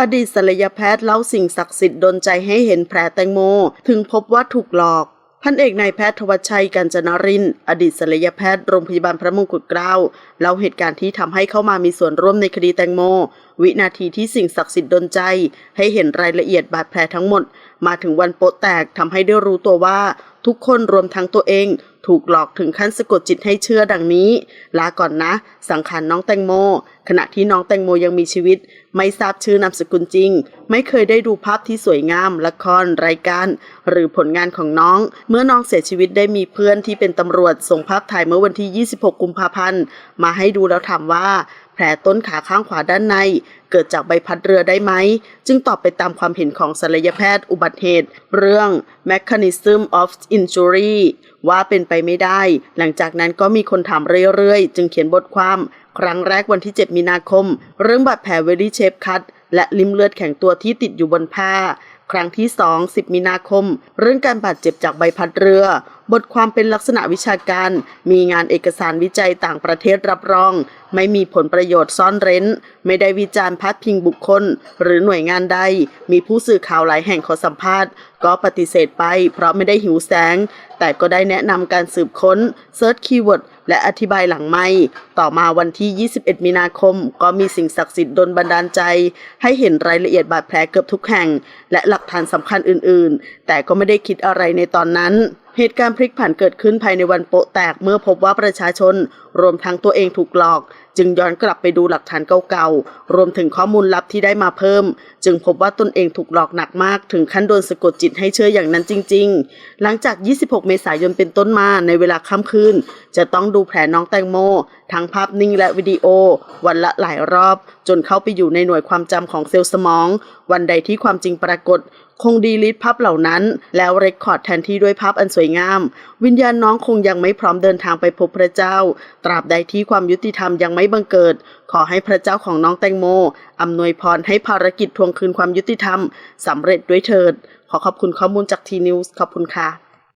อดีตศัลยแพทย์เล่าสิ่งศักดิ์สิทธิ์ดนใจให้เห็นแผลแตงโม ถึงพบว่าถูกหลอกพันเอกนายแพทย์ทวัชชัยกัญจนริน อดีตศัลยแพทย์โรงพยาบาลพระมงกุฎเกล้าเล่าเหตุการณ์ที่ทำให้เข้ามามีส่วนร่วมในคดีแตงโม วินาทีที่สิ่งศักดิ์สิทธิ์ดนใจ ให้เห็นรายละเอียดบาดแผลทั้งหมด มาถึงวันโปะแตกทำให้ได้รู้ตัวว่า ทุกคนรวมทั้งตัวเอง ถูกหลอกถึงขั้นสะกดจิตให้เชื่อดังนี้ ลาก่อนนะ สังขารน้องแตงโม ขณะที่น้องแตงโมยังมีชีวิต ไม่ทราบชื่อนามสกุลจริง ไม่เคยได้ดูภาพที่สวยงาม ละคร รายการ หรือผลงานของน้อง เมื่อน้องเสียชีวิตได้มีเพื่อนที่เป็นตำรวจส่งภาพถ่ายเมื่อวันที่ 26 กุมภาพันธ์ มาให้ดูแล้วถามว่า แผลต้นขาข้างขวาด้านใน เกิดจากใบพัดเรือได้ไหม จึงตอบไปตามความเห็นของศัลยแพทย์อุบัติเหตุ เรื่อง Mechanism of Injury ว่าเป็นไปไม่ได้ หลังจากนั้นก็มีคนถามเรื่อยๆ จึงเขียนบทความครั้งแรกวันที่ 7 มีนาคม เรื่องบาดแผลเวลี่เชฟคัตและลิ้มเลือดแข็งตัวที่ติดอยู่บนผ้า ครั้งที่ 2 10 มีนาคม เรื่องการบาดเจ็บจากใบพัดเรือ บทความเป็นลักษณะวิชาการ มีงานเอกสารวิจัยต่างประเทศรับรอง ไม่มีผลประโยชน์ซ่อนเร้น ไม่ได้วิจารณ์พัดพิงบุคคล หรือหน่วยงานใด มีผู้สื่อข่าวหลายแห่งขอสัมภาษณ์ ก็ปฏิเสธไป เพราะไม่ได้หิวแสง แต่ก็ได้แนะนำการสืบค้นเซิร์ชคีย์เวิร์ด และอธิบายหลังไม่ต่อมาวันที่ 21 มีนาคม ก็มีสิ่งศักดิ์สิทธิ์ดนบันดาลใจ ให้เห็นรายละเอียดบาดแผลเกือบทุกแห่ง และหลักฐานสำคัญอื่น ๆ แต่ก็ไม่ได้คิดอะไรในตอนนั้น เหตุการณ์พลิกผันเกิดขึ้นภายในวันโปะแตกเมื่อพบว่าประชาชน รวมทั้งตัวเองถูกหลอก จึงย้อนกลับไปดูหลักฐานเก่าๆ รวมถึงข้อมูลลับที่ได้มาเพิ่ม จึงพบว่าตนเองถูกหลอกหนักมากถึงขั้นโดนสะกดจิตให้เชื่ออย่างนั้นจริง ๆ หลังจาก 26 เมษายนเป็นต้นมาในเวลาค่ำคืนจะต้องดูแผลน้องแตงโม ทั้งภาพนิ่งและวิดีโอ วันละหลายรอบ จนเข้าไปอยู่ในหน่วยความจำของเซลล์สมอง วันใดที่ความจริงปรากฏ คงดีลิทภาพเหล่านั้น แล้วเรคคอร์ดแทนที่ด้วยภาพอันสวยงาม วิญญาณน้องคงยังไม่พร้อมเดินทางไปพบพระเจ้า ตราบใดที่ความยุติธรรมยังไม่บังเกิด ขอให้พระเจ้าของน้องแตงโมอำนวยพรให้ภารกิจทวงคืนความยุติธรรมสำเร็จด้วยเถิด ขอขอบคุณข้อมูลจากทีนิวส์ขอบคุณค่ะ